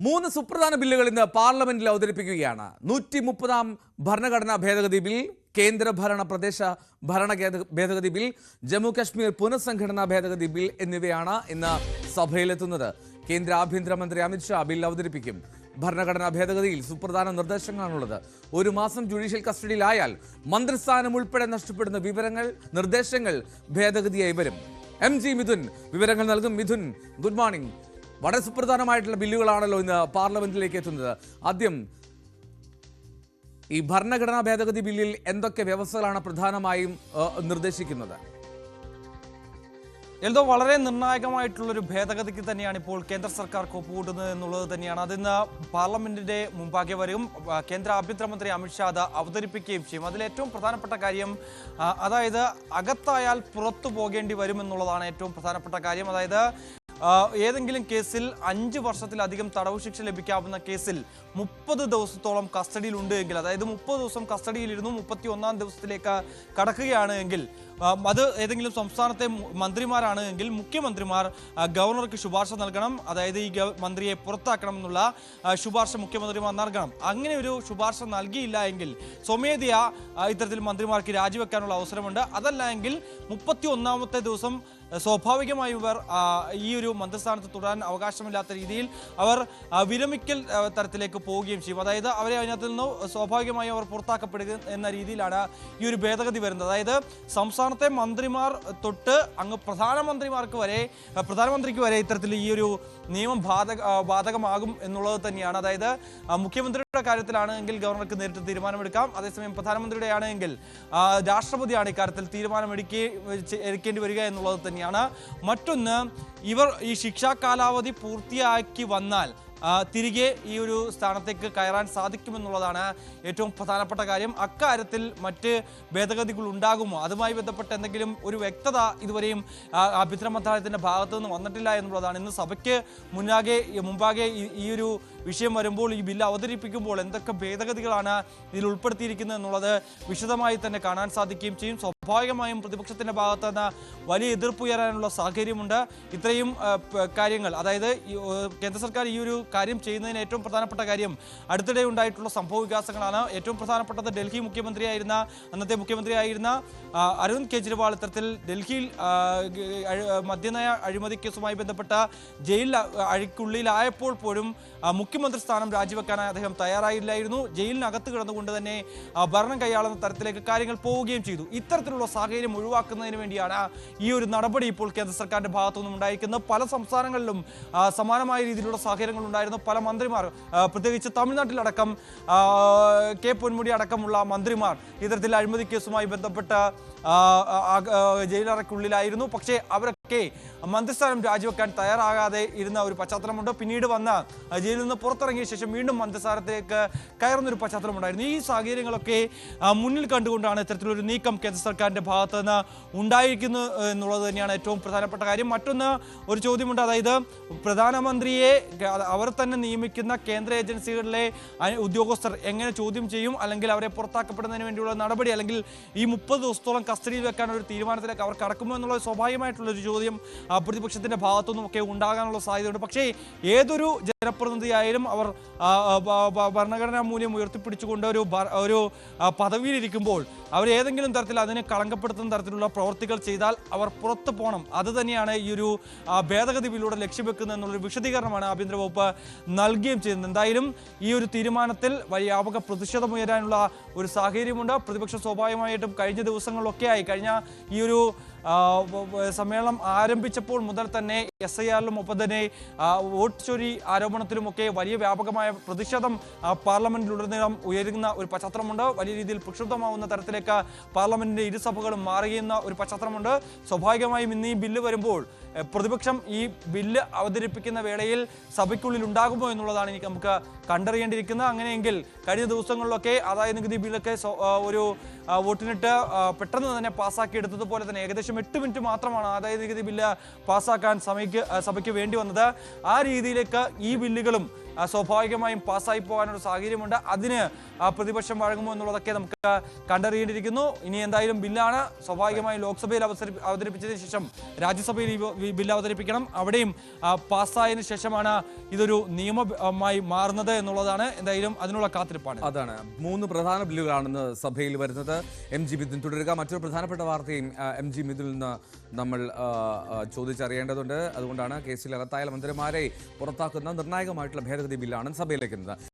മൂന്ന് സുപ്രധാന ബില്ലുകൾ ഇന്ന് പാർലമെന്റിൽ അവതരിപ്പിക്കുകയാണ്. നൂറ്റി മുപ്പതാം ഭരണഘടനാ ഭേദഗതി ബിൽ കേന്ദ്ര ഭരണ പ്രദേശ ഭരണ ഭേദഗതി ബിൽ ജമ്മു കാശ്മീർ പുനഃസംഘടനാ ഭേദഗതി ബിൽ എന്നിവയാണ് ഇന്ന് സഭയിലെത്തുന്നത്. കേന്ദ്ര ആഭ്യന്തരമന്ത്രി അമിത്ഷാ ബിൽ അവതരിപ്പിക്കും. ഭരണഘടനാ ഭേദഗതിയിൽ സുപ്രധാന നിർദ്ദേശങ്ങളാണുള്ളത്. ഒരു മാസം ജുഡീഷ്യൽ കസ്റ്റഡിയിലായാൽ മന്ത്രിസ്ഥാനം ഉൾപ്പെടെ നഷ്ടപ്പെടുന്ന വിവരങ്ങൾ നിർദ്ദേശങ്ങൾ ഭേദഗതിയായി വരും. എം ജി മിഥുൻ വിവരങ്ങൾ നൽകും മിഥുൻ. Good morning. വളരെ സുപ്രധാനമായിട്ടുള്ള ബില്ലുകളാണല്ലോ ഇന്ന് പാർലമെന്റിലേക്ക് എത്തുന്നത്. ആദ്യം ഈ ഭരണഘടനാ ഭേദഗതി ബില്ലിൽ എന്തൊക്കെ വ്യവസ്ഥകളാണ് പ്രധാനമായും നിർദ്ദേശിക്കുന്നത്? എന്തോ വളരെ നിർണായകമായിട്ടുള്ളൊരു ഭേദഗതിക്ക് തന്നെയാണ് ഇപ്പോൾ കേന്ദ്ര സർക്കാർ ഒപ്പുകൂട്ടുന്നത് എന്നുള്ളത് തന്നെയാണ്. അതിന്ന് പാർലമെന്റിന്റെ മുമ്പാകെ വരും കേന്ദ്ര ആഭ്യന്തരമന്ത്രി അമിത്ഷാ അത് അവതരിപ്പിക്കുകയും ചെയ്യും. അതിൽ ഏറ്റവും പ്രധാനപ്പെട്ട കാര്യം അതായത് അകത്തായാൽ പുറത്തു പോകേണ്ടി വരും എന്നുള്ളതാണ് ഏറ്റവും പ്രധാനപ്പെട്ട കാര്യം. അതായത് ഏതെങ്കിലും കേസിൽ അഞ്ച് വർഷത്തിലധികം തടവ് ശിക്ഷ ലഭിക്കാവുന്ന കേസിൽ മുപ്പത് ദിവസത്തോളം കസ്റ്റഡിയിലുണ്ട് എങ്കിൽ അതായത് മുപ്പത് ദിവസം കസ്റ്റഡിയിലിരുന്നു മുപ്പത്തി ഒന്നാം ദിവസത്തിലേക്ക് കടക്കുകയാണ് എങ്കിൽ അത് ഏതെങ്കിലും സംസ്ഥാനത്തെ മന്ത്രിമാരാണ് എങ്കിൽ മുഖ്യമന്ത്രിമാർ ഗവർണർക്ക് ശുപാർശ നൽകണം. അതായത് ഈ മന്ത്രിയെ പുറത്താക്കണം എന്നുള്ള ശുപാർശ മുഖ്യമന്ത്രിമാർ നൽകണം. അങ്ങനെ ഒരു ശുപാർശ നൽകിയില്ല എങ്കിൽ സ്വമേധയാ ഇത്തരത്തിൽ മന്ത്രിമാർക്ക് രാജിവെക്കാനുള്ള അവസരമുണ്ട്. അതല്ല എങ്കിൽ മുപ്പത്തി ഒന്നാമത്തെ ദിവസം സ്വാഭാവികമായും ഇവർ ഈ ഒരു മന്ത്രിസ്ഥാനത്ത് തുടരാൻ അവകാശമില്ലാത്ത രീതിയിൽ അവർ വിരമിക്കൽ തരത്തിലേക്ക് പോവുകയും ചെയ്യും. അതായത് അവരെ അതിനകത്ത് നിന്ന് സ്വാഭാവികമായും അവർ പുറത്താക്കപ്പെടുക എന്ന രീതിയിലാണ് ഈ ഒരു ഭേദഗതി വരുന്നത്. അതായത് സംസ്ഥാനത്തെ മന്ത്രിമാർ തൊട്ട് അങ്ങ് പ്രധാനമന്ത്രിമാർക്ക് വരെ പ്രധാനമന്ത്രിക്ക് വരെ ഇത്തരത്തിൽ ഈ ഒരു നിയമം ബാധക ബാധകമാകും എന്നുള്ളത് തന്നെയാണ്. അതായത് മുഖ്യമന്ത്രിയുടെ കാര്യത്തിലാണ് എങ്കിൽ ഗവർണർക്ക് നേരിട്ട് തീരുമാനമെടുക്കാം. അതേസമയം പ്രധാനമന്ത്രിയുടെ ആണെങ്കിൽ രാഷ്ട്രപതിയാണ് ഇക്കാര്യത്തിൽ എടുക്കേണ്ടി വരിക എന്നുള്ളത് തന്നെയാണ്. മറ്റൊന്ന് ഇവർ ഈ ശിക്ഷാ കാലാവധി പൂർത്തിയാക്കി വന്നാൽ തിരികെ ഈ ഒരു സ്ഥാനത്തേക്ക് കയറാൻ സാധിക്കുമെന്നുള്ളതാണ് ഏറ്റവും പ്രധാനപ്പെട്ട കാര്യം. അക്കാര്യത്തിൽ മറ്റ് ഭേദഗതികൾ ഉണ്ടാകുമോ? അതുമായി ബന്ധപ്പെട്ട എന്തെങ്കിലും ഒരു വ്യക്തത ഇതുവരെയും ആഭ്യന്തര മന്ത്രാലയത്തിന്റെ ഭാഗത്തു നിന്ന് വന്നിട്ടില്ല എന്നുള്ളതാണ്. ഇന്ന് സഭയ്ക്ക് മുന്നാകെ മുമ്പാകെ ഈ ഒരു വിഷയം വരുമ്പോൾ ഈ ബില്ല് അവതരിപ്പിക്കുമ്പോൾ എന്തൊക്കെ ഭേദഗതികളാണ് ഇതിൽ ഉൾപ്പെടുത്തിയിരിക്കുന്നത് എന്നുള്ളത് വിശദമായി തന്നെ കാണാൻ സാധിക്കുകയും ചെയ്യും. സ്വാഭാവികമായും പ്രതിപക്ഷത്തിന്റെ ഭാഗത്ത് നിന്ന് വലിയ എതിർപ്പ് ഉയരാനുള്ള സാഹചര്യമുണ്ട്. ഇത്രയും കാര്യങ്ങൾ അതായത് കേന്ദ്ര സർക്കാർ ഈ ഒരു കാര്യം ചെയ്യുന്നതിന് ഏറ്റവും പ്രധാനപ്പെട്ട കാര്യം അടുത്തിടെ ഉണ്ടായിട്ടുള്ള സംഭവ വികാസങ്ങളാണ്. ഏറ്റവും പ്രധാനപ്പെട്ടത് ഡൽഹി മുഖ്യമന്ത്രിയായിരുന്ന അന്നത്തെ മുഖ്യമന്ത്രിയായിരുന്ന അരവിന്ദ് കെജ്രിവാൾ ഇത്തരത്തിൽ ഡൽഹിയിൽ മദ്യനയ അഴിമതി കേസുമായി ബന്ധപ്പെട്ട ജയിൽ അഴിക്കുള്ളിലായപ്പോൾ പോലും മുഖ്യമന്ത്രി സ്ഥാനം രാജിവെക്കാനായി അദ്ദേഹം തയ്യാറായില്ലായിരുന്നു. ജയിലിനകത്ത് കിടന്നുകൊണ്ട് തന്നെ ഭരണം കൈയാളുന്ന തരത്തിലേക്ക് കാര്യങ്ങൾ പോവുകയും ചെയ്തു. ഇത്തരത്തിലുള്ള സാഹചര്യം ഒഴിവാക്കുന്നതിന് വേണ്ടിയാണ് ഈ ഒരു നടപടി ഇപ്പോൾ കേന്ദ്ര സർക്കാരിന്റെ ഭാഗത്തു നിന്നും ഉണ്ടായിരിക്കുന്നത്. പല സംസ്ഥാനങ്ങളിലും സമാനമായ രീതിയിലുള്ള സാഹചര്യങ്ങൾ ഉണ്ടായിരുന്നു. പല മന്ത്രിമാർ പ്രത്യേകിച്ച് തമിഴ്നാട്ടിലടക്കം കെ പൊന്മുടി അടക്കമുള്ള മന്ത്രിമാർ ഇത്തരത്തിൽ അഴിമതി കേസുമായി ബന്ധപ്പെട്ട് ജയിലറയ്ക്കുള്ളിലായിരുന്നു പക്ഷേ അവരൊക്കെ മന്ത്രിസ്ഥാനം രാജിവെക്കാൻ തയ്യാറാകാതെ ഇരുന്ന ഒരു പശ്ചാത്തലമുണ്ട്. പിന്നീട് വന്ന ജയിലിൽ നിന്ന് പുറത്തിറങ്ങിയ ശേഷം വീണ്ടും മന്ത്രിസ്ഥാനത്തേക്ക് കയറുന്ന ഒരു പശ്ചാത്തലമുണ്ടായിരുന്നു. ഈ സാഹചര്യങ്ങളൊക്കെ മുന്നിൽ കണ്ടുകൊണ്ടാണ് ഇത്തരത്തിലൊരു നീക്കം കേന്ദ്ര സർക്കാരിന്റെ ഭാഗത്ത് നിന്ന് ഉണ്ടായിരിക്കുന്നു എന്നുള്ളത് തന്നെയാണ് ഏറ്റവും പ്രധാനപ്പെട്ട കാര്യം. മറ്റൊന്ന് ഒരു ചോദ്യമുണ്ട്. അതായത് പ്രധാനമന്ത്രിയെ അവർ തന്നെ നിയമിക്കുന്ന കേന്ദ്ര ഏജൻസികളിലെ ഉദ്യോഗസ്ഥർ എങ്ങനെ ചോദ്യം ചെയ്യും? അല്ലെങ്കിൽ അവരെ പുറത്താക്കപ്പെടുന്നതിന് വേണ്ടിയുള്ള നടപടി അല്ലെങ്കിൽ ഈ മുപ്പത് ദിവസത്തോളം കസ്റ്റഡിയിൽ വെക്കാൻ ഒരു തീരുമാനത്തിലേക്ക് അവർ കടക്കുമോ? എന്നുള്ള സ്വാഭാവികമായിട്ടുള്ള ഒരു ചോദ്യം പ്രതിപക്ഷത്തിന്റെ പ്രതിപക്ഷത്തിന്റെ ഭാഗത്തുനിന്നും ഒക്കെ ഉണ്ടാകാനുള്ള സാധ്യതയുണ്ട്. പക്ഷേ ഏതൊരു ജനപ്രതിനിധിയായാലും അവർ ഭരണഘടനാ മൂല്യം ഉയർത്തിപ്പിടിച്ചുകൊണ്ട് ഒരു ഒരു പദവിയിലിരിക്കുമ്പോൾ അവർ ഏതെങ്കിലും തരത്തിൽ അതിനെ കളങ്കപ്പെടുത്തുന്ന തരത്തിലുള്ള പ്രവൃത്തികൾ ചെയ്താൽ അവർ പുറത്തു പോകണം. അത് തന്നെയാണ് ഈ ഒരു ഭേദഗതി ബില്ലിലൂടെ ലക്ഷ്യം വെക്കുന്നത് എന്നുള്ളൊരു വിശദീകരണമാണ് ആഭ്യന്തര വകുപ്പ് നൽകുകയും ചെയ്യുന്നത്. എന്തായാലും ഈ ഒരു തീരുമാനത്തിൽ വ്യാപക പ്രതിഷേധം ഉയരാനുള്ള ഒരു സാഹചര്യമുണ്ട്. പ്രതിപക്ഷ സ്വാഭാവികമായിട്ടും കഴിഞ്ഞ ദിവസങ്ങളിലൊക്കെയായി കഴിഞ്ഞ ഈ ഒരു സമ്മേളനം ആരംഭിച്ചപ്പോൾ മുതൽ തന്നെ എസ് ഐ ആറിലും ഒപ്പം തന്നെ വോട്ട് ചൊരി ആരോപണത്തിലുമൊക്കെ വലിയ വ്യാപകമായ പ്രതിഷേധം പാർലമെന്റിലുടനീളം ഉയരുന്ന ഒരു പശ്ചാത്തലമുണ്ട്. വലിയ രീതിയിൽ പ്രക്ഷുബ്ധമാവുന്ന തരത്തിലേക്ക് പാർലമെന്റിന്റെ ഇരുസഭകളും മാറിയുന്ന ഒരു പശ്ചാത്തലമുണ്ട്. സ്വാഭാവികമായും ഇന്ന് ഈ ബില്ല് വരുമ്പോൾ പ്രതിപക്ഷം ഈ ബില്ല് അവതരിപ്പിക്കുന്ന വേളയിൽ സഭയ്ക്കുള്ളിൽ ഉണ്ടാകുമോ എന്നുള്ളതാണ് എനിക്ക് നമുക്ക് കണ്ടറിയേണ്ടിയിരിക്കുന്നത്. അങ്ങനെയെങ്കിൽ കഴിഞ്ഞ ദിവസങ്ങളിലൊക്കെ ആദായ നികുതി ബില്ലൊക്കെ ഒരു വോട്ടിനിട്ട് പെട്ടെന്ന് തന്നെ പാസ്സാക്കി എടുത്തതുപോലെ തന്നെ ഏകദേശം എട്ട് മിനിറ്റ് മാത്രമാണ് ആദായ നികുതി ബില്ല് പാസ്സാക്കാൻ സമയക്ക് സഭയ്ക്ക് വേണ്ടി വന്നത്. ആ രീതിയിലേക്ക് ഈ ബില്ലുകളും സ്വാഭാവികമായും പാസ്സായി പോകാനൊരു സാഹചര്യമുണ്ട്. അതിന് പ്രതിപക്ഷം വഴങ്ങുമോ എന്നുള്ളതൊക്കെ നമുക്ക് കണ്ടറിയേണ്ടിയിരിക്കുന്നു. ഇനി എന്തായാലും ബില്ലാണ്. സ്വാഭാവികമായും ലോക്സഭയിൽ അവസരി അവതരിപ്പിച്ചതിന് ശേഷം രാജ്യസഭയിൽ ബില്ല് അവതരിപ്പിക്കണം. അവിടെയും പാസ്സായതിനു ശേഷമാണ് ഇതൊരു നിയമമായി മാറുന്നത് എന്നുള്ളതാണ് എന്തായാലും അതിനുള്ള കാത്തിരിപ്പാണ്. അതാണ്. മൂന്ന് പ്രധാന ബില്ലുകളാണ് സഭയിൽ വരുന്നത്. എം ജി മിഥുൻ തുടരുക. മറ്റൊരു പ്രധാനപ്പെട്ട വാർത്തയും എം ജി മിഥുനിൽ നിന്ന് നമ്മൾ ചോദിച്ചറിയേണ്ടതുണ്ട്. അതുകൊണ്ടാണ് കേസിൽ അകത്തായ മന്ത്രിമാരെ പുറത്താക്കുന്ന നിർണായകമായിട്ടുള്ള ഭേദഗതി ബില്ലാണ് സഭയിലേക്കുന്നത്